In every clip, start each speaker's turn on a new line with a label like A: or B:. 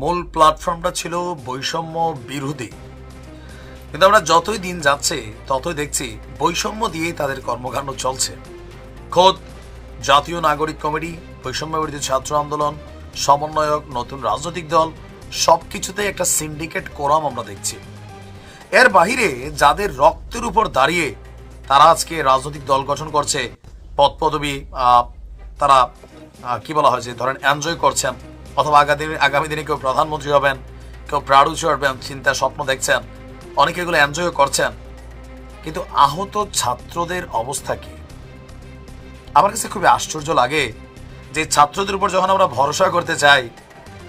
A: মূল প্ল্যাটফর্মটা ছিল বৈষম্য বিরোধী। কিন্তু আমরা যতই দিন যাচ্ছে, ততই দেখছি বৈষম্য দিয়েই তাদের কর্মকাণ্ড চলছে। খোদ জাতীয় নাগরিক কমিটি বৈষম্য বিরোধী ছাত্র আন্দোলন, সমন্বয়ক, নতুন রাজনৈতিক দল সব কিছুতেই একটা সিন্ডিকেট কোরাম আমরা দেখছি। এর বাহিরে যাদের রক্তের উপর দাঁড়িয়ে তারা আজকে রাজনৈতিক দল গঠন করছে পদ পদবি তারা কি বলা হয় যে ধরেন এনজয় করছেন অথবা আগামী আগামী দিনে কেউ প্রধানমন্ত্রী হবেন, কেউ প্রাড়ু হবেন চিন্তা স্বপ্ন দেখছেন, অনেকে এগুলো এনজয় করছেন। কিন্তু আহত ছাত্রদের অবস্থা কি? আমার কাছে খুবই আশ্চর্য লাগে যে ছাত্রদের উপর যখন আমরা ভরসা করতে চাই,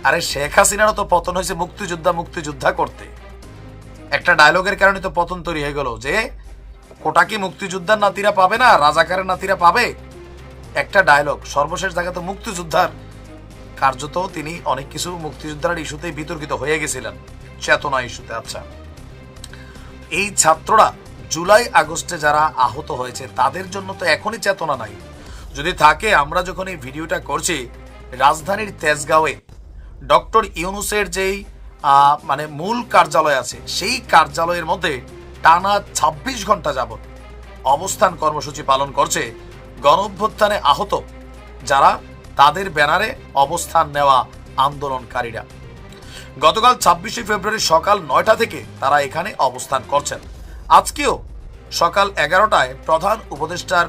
A: আরে শেখ হাসিনারও তো পতন হয়েছে মুক্তিযোদ্ধা মুক্তিযোদ্ধা করতে। একটা ডায়লগের কারণে তো পতন তৈরি হয়ে গেল যে, কোটা কি মুক্তিযোদ্ধার নাতিরা পাবে না? রাজাকারের নাতিরা পাবে? একটা ডায়লগ সর্বশেষ জায়গা তো মুক্তিযোদ্ধার। কার্যত তিনি অনেক কিছু মুক্তিযোদ্ধার ইস্যুতে বিতর্কিত হয়ে গেছিলেন। চেতনা ইস্যুতে আচ্ছা। এই ছাত্ররা জুলাই আগস্টে যারা আহত হয়েছে, তাদের জন্য তো এখনই চেতনা নাই। যদি থাকে, আমরা যখন এই ভিডিওটা করছি, রাজধানীর তেজগাঁওয়ে ডক্টর ইউনুসের যেই মানে মূল কার্যালয় আছে, সেই কার্যালয়ের মধ্যে টানা ২৬ ঘণ্টা যাবত অবস্থান কর্মসূচি পালন করছে গণ আহত যারা তাদের ব্যানারে অবস্থান নেওয়া আন্দোলনকারীরা। গতকাল ছাব্বিশে ফেব্রুয়ারি সকাল নয়টা থেকে তারা এখানে অবস্থান করছেন। আজকেও সকাল এগারোটায় প্রধান উপদেষ্টার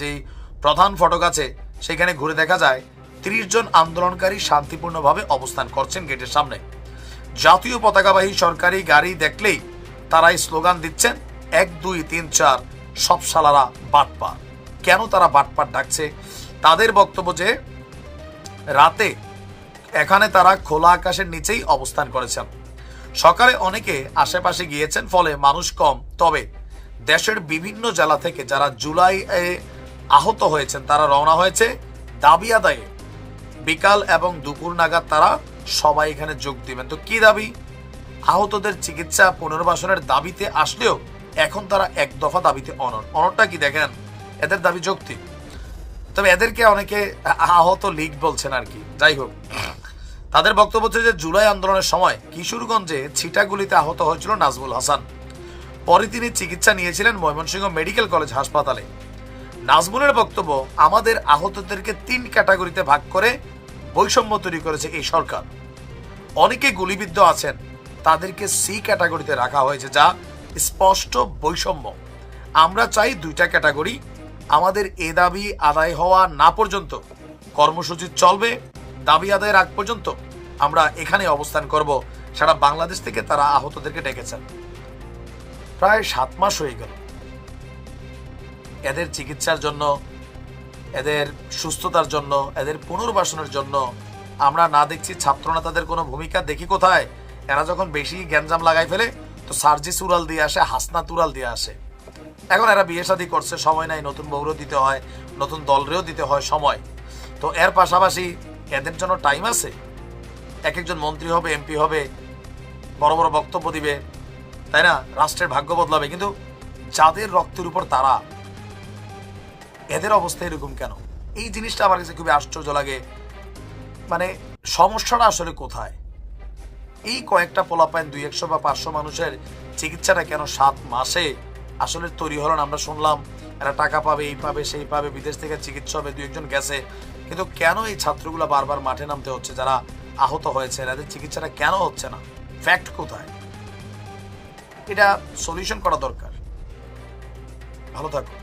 A: যেই প্রধান ফটক আছে, সেখানে ঘুরে দেখা যায়, ত্রিশ জন আন্দোলনকারী শান্তিপূর্ণভাবে অবস্থান করছেন গেটের সামনে। জাতীয় পতাকাবাহী সরকারি গাড়ি দেখলেই তারাই স্লোগান দিচ্ছেন, এক, দুই, তিন, চার সব সালারা বাটপার। কেন তারা বাটপার ডাকছে? তাদের বক্তব্য যে রাতে এখানে তারা খোলা আকাশের নিচেই অবস্থান করেছেন। সকালে অনেকে আশেপাশে গিয়েছেন, ফলে মানুষ কম। তবে দেশের বিভিন্ন জেলা থেকে যারা জুলাই আহত হয়েছেন, তারা রওনা হয়েছে। দাবি আদায়ে বিকাল এবং দুপুর নাগাদ তারা সবাই এখানে যোগ দিবেন। তো কি দাবি? আহতদের চিকিৎসা পুনর্বাসনের দাবিতে আসলেও এখন তারা এক দফা দাবিতে অনর অনরটা কি দেখেন? এদের দাবি যৌক্তিক। তবে এদেরকে অনেকে আহত লীগ বলছেন আর কি। যাই হোক, তাদের বক্তব্য হচ্ছে যে জুলাই আন্দোলনের সময় কিশোরগঞ্জে ছিটাগুলিতে আহত হয়েছিল নাজমুল হাসান। পরে তিনি চিকিৎসা নিয়েছিলেন ময়মনসিংহ মেডিকেল কলেজ হাসপাতালে। নাজমুলের বক্তব্য, আমাদের আহতদেরকে তিন ক্যাটাগরিতে ভাগ করে বৈষম্য তৈরি করেছে এই সরকার। অনেকে গুলিবিদ্ধ আছেন, তাদেরকে সি ক্যাটাগরিতে রাখা হয়েছে যা স্পষ্ট বৈষম্য। আমরা চাই দুইটা ক্যাটাগরি আমাদের এ দাবি আদায় হওয়া না পর্যন্ত কর্মসূচি চলবে, দাবি আদায়ের আগ পর্যন্ত আমরা এখানে অবস্থান করব। সারা বাংলাদেশ থেকে তারা আহতদেরকে ডেকেছেন। প্রায় সাত মাস হয়ে গেল। এদের চিকিৎসার জন্য, এদের সুস্থতার জন্য, এদের পুনর্বাসনের জন্য আমরা না দেখছি ছাত্রনেতাদের কোনো ভূমিকা। দেখি কোথায়? এরা যখন বেশি গ্যাঞ্জাম লাগাই ফেলে, তো সার্জিস উড়াল দিয়ে আসে হাসনা তুরাল দিয়ে আসে। এখন এরা বিয়ে শাদী করছে, সময় নাই, নতুন বউরও দিতে হয়, নতুন দলরেও দিতে হয় সময়। তো এর পাশাপাশি এদের জন্য টাইম আছে। এক একজন মন্ত্রী হবে এমপি হবে, বড় বড় বক্তব্য দিবে, তাই না? রাষ্ট্রের ভাগ্য বদলাবে, কিন্তু যাদের রক্তের উপর তারা, এদের অবস্থা এরকম কেন? এই জিনিসটা আমার কাছে খুবই আশ্চর্য লাগে। মানে সমস্যাটা আসলে কোথায়? এই কয়েকটা পোলাপাইন দুই একশো বা পাঁচশো মানুষের চিকিৎসাটা কেন সাত মাসে আসলে তৈরি হলো না? আমরা শুনলাম, এরা টাকা পাবে, এই পাবে, সেই পাবে, বিদেশ থেকে চিকিৎসা হবে, দু একজন গেছে। কিন্তু কেন এই ছাত্রগুলো বারবার মাঠে নামতে হচ্ছে, যারা আহত হয়েছে? এদের চিকিৎসাটা কেন হচ্ছে না? ফ্যাক্ট কোথায়? এটা সলিউশন করা দরকার। ভালো থাকো।